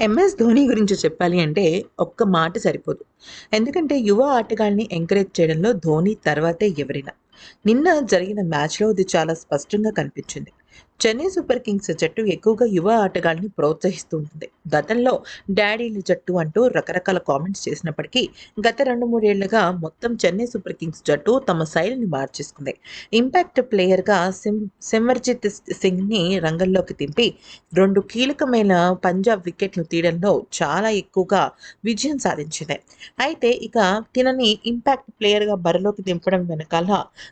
MS Dhoni గురించి చెప్పాలి అంటే ఒక్క మాట సరిపోదు. ఎందుకంటే యువ ఆటగాళ్ళని ఎంకరేజ్ చేయడంలో ధోని తర్వాతే ఎవరైనా. నిన్న జరిగిన మ్యాచ్లో ఇది చాలా స్పష్టంగా కనిపించింది. చెన్నై సూపర్ కింగ్స్ జట్టు ఎక్కువగా యువ ఆటగాళ్ళని ప్రోత్సహిస్తూ ఉంటుంది గతంలో డాడీల జట్టు అంటూ రకరకాల కామెంట్స్ చేసినప్పటికీ గత రెండు మూడేళ్ళుగా మొత్తం చెన్నై సూపర్ కింగ్స్ జట్టు తమ శైలిని మార్చేసుకుంది. ఇంపాక్ట్ ప్లేయర్గా సిమ్ సిమర్జిత్ సింగ్ని రంగంలోకి దింపి రెండు కీలకమైన పంజాబ్ వికెట్లు తీయడంలో చాలా ఎక్కువగా విజయం సాధించింది. అయితే ఇక తినని ఇంపాక్ట్ ప్లేయర్గా బరిలోకి దింపడం వెనకాల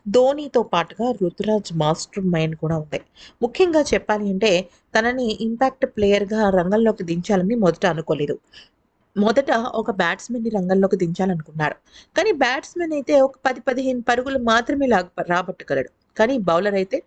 ధోనితో పాటుగా రుతురాజ్ మాస్టర్ మైండ్ కూడా ఉంది. ముఖ్యంగా చెప్పాలి అంటే తనని ఇంపాక్ట్ ప్లేయర్గా రంగంలోకి దించాలని మొదట అనుకోలేదు. మొదట ఒక బ్యాట్స్మెన్ని రంగంలోకి దించాలనుకున్నాడు. కానీ బ్యాట్స్మెన్ అయితే ఒక పది పదిహేను పరుగులు మాత్రమే లాగ రాబట్టగలడు. కానీ బౌలర్ అయితే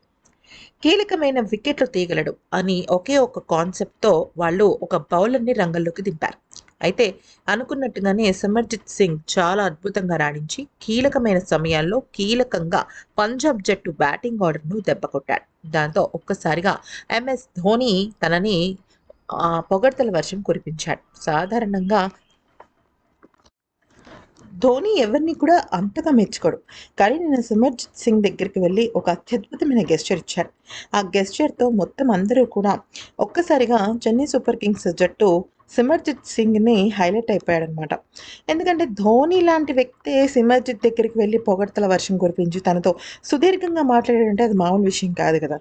కీలకమైన వికెట్లు తీయగలడు అని ఒకే ఒక కాన్సెప్ట్తో వాళ్ళు ఒక బౌలర్ని రంగంలోకి దింపారు. అయితే అనుకున్నట్టుగానే సమర్జిత్ సింగ్ చాలా అద్భుతంగా రాణించి కీలకమైన సమయాల్లో కీలకంగా పంజాబ్ జట్టు బ్యాటింగ్ ఆర్డర్ను దెబ్బకొట్టాడు. దాంతో ఒక్కసారిగా ఎంఎస్ ధోని తనని పొగడ్తల వర్షం కురిపించాడు. సాధారణంగా ధోని ఎవరిని కూడా అంతగా మెచ్చుకోడు. కానీ నేను సిమర్జిత్ సింగ్ దగ్గరికి వెళ్ళి ఒక అత్యద్భుతమైన గెస్చర్ ఇచ్చాడు. ఆ గెస్చర్తో మొత్తం అందరూ కూడా ఒక్కసారిగా చెన్నై సూపర్ కింగ్స్ జట్టు సిమర్జిత్ సింగ్ని హైలైట్ అయిపోయాడనమాట. ఎందుకంటే ధోని లాంటి వ్యక్తే సిమర్జిత్ దగ్గరికి వెళ్ళి పొగడ్తల వర్షం కురిపించి తనతో సుదీర్ఘంగా మాట్లాడాడంటే అది మామూలు విషయం కాదు కదా.